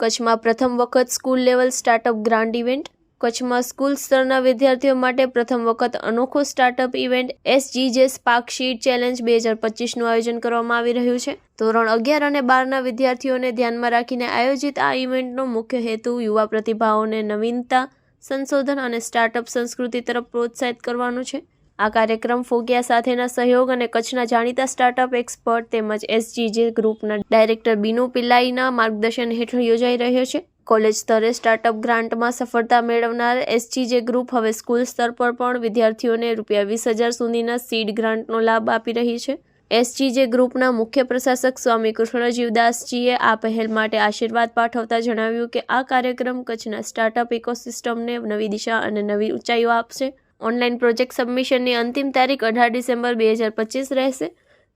કચ્છમાં પ્રથમ વખત school level startup grand event કચ્છમાં સ્કૂલ સ્તરના વિદ્યાર્થીઓ માટે પ્રથમ વખત અનોખો startup event SGJ spark sheet challenge બે હજાર પચીસનું આયોજન કરવામાં આવી રહ્યું છે. ધોરણ અગિયાર અને બારના વિદ્યાર્થીઓને ધ્યાનમાં રાખીને આયોજિત આ ઇવેન્ટનો મુખ્ય હેતુ યુવા પ્રતિભાઓને નવીનતા, સંશોધન અને સ્ટાર્ટઅપ સંસ્કૃતિ તરફ પ્રોત્સાહિત કરવાનું છે. આ કાર્યક્રમ ફોગિયા સાથેના સહયોગ અને કચ્છના જાણીતા સ્ટાર્ટઅપ એક્સપર્ટ તેમજ એસજીજે ગ્રુપના ડાયરેક્ટર બીનુ પિલ્લાઈના માર્ગદર્શન હેઠળ યોજાઈ રહ્યો છે. કોલેજ સ્તરે સ્ટાર્ટઅપ ગ્રાન્ટમાં સફળતા મેળવનાર એસજીજે ગ્રુપ હવે સ્કૂલ સ્તર પર પણ વિદ્યાર્થીઓને રૂપિયા વીસ હજાર સુધીના સીડ ગ્રાન્ટનો લાભ આપી રહી છે. એસજીજે ગ્રુપના મુખ્ય પ્રશાસક સ્વામી કૃષ્ણજીવદાસજીએ આ પહેલ માટે આશીર્વાદ પાઠવતા જણાવ્યું કે આ કાર્યક્રમ કચ્છના સ્ટાર્ટઅપ ઇકોસિસ્ટમને નવી દિશા અને નવી ઊંચાઈઓ આપશે. ઓનલાઈન પ્રોજેક્ટ સબમિશનની અંતિમ તારીખ અઢાર ડિસેમ્બર બે હજાર પચીસ રહેશે.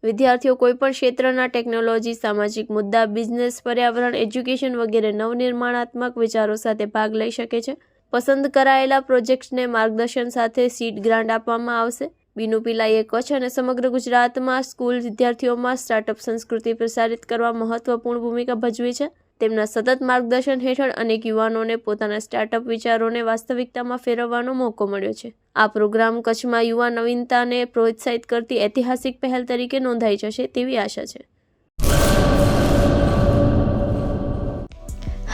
વિદ્યાર્થીઓ કોઈપણ ક્ષેત્રના ટેકનોલોજી, સામાજિક મુદ્દા, બિઝનેસ, પર્યાવરણ, એજ્યુકેશન વગેરે નવનિર્માણાત્મક વિચારો સાથે ભાગ લઈ શકે છે. પસંદ કરાયેલા પ્રોજેક્ટ્સને માર્ગદર્શન સાથે સીટ ગ્રાન્ટ આપવામાં આવશે. બીનુ પિલાઈએ કચ્છ અને સમગ્ર ગુજરાતમાં સ્કૂલ વિદ્યાર્થીઓમાં સ્ટાર્ટઅપ સંસ્કૃતિ પ્રસારિત કરવા મહત્વપૂર્ણ ભૂમિકા ભજવી છે. તેમના સતત માર્ગદર્શન હેઠળ અનેક યુવાનોને પોતાના સ્ટાર્ટઅપ વિચારોને વાસ્તવિકતામાં ફેરવવાનો મોકો મળ્યો છે. આ પ્રોગ્રામ કચ્છમાં યુવા નવીનતાને પ્રોત્સાહિત કરતી ઐતિહાસિક પહેલ તરીકે નોંધાઈ જશે તેવી આશા છે.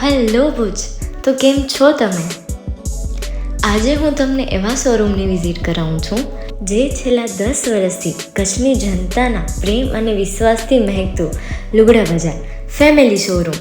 હેલો ભુજ, તો કેમ છો તમે? આજે હું તમને એવા શોરૂમની વિઝિટ કરાવું છું, જે છેલ્લા દસ વર્ષથી કચ્છની જનતાના પ્રેમ અને વિશ્વાસથી મહેકતું લુગડા બજાર, ફેમિલી શોરૂમ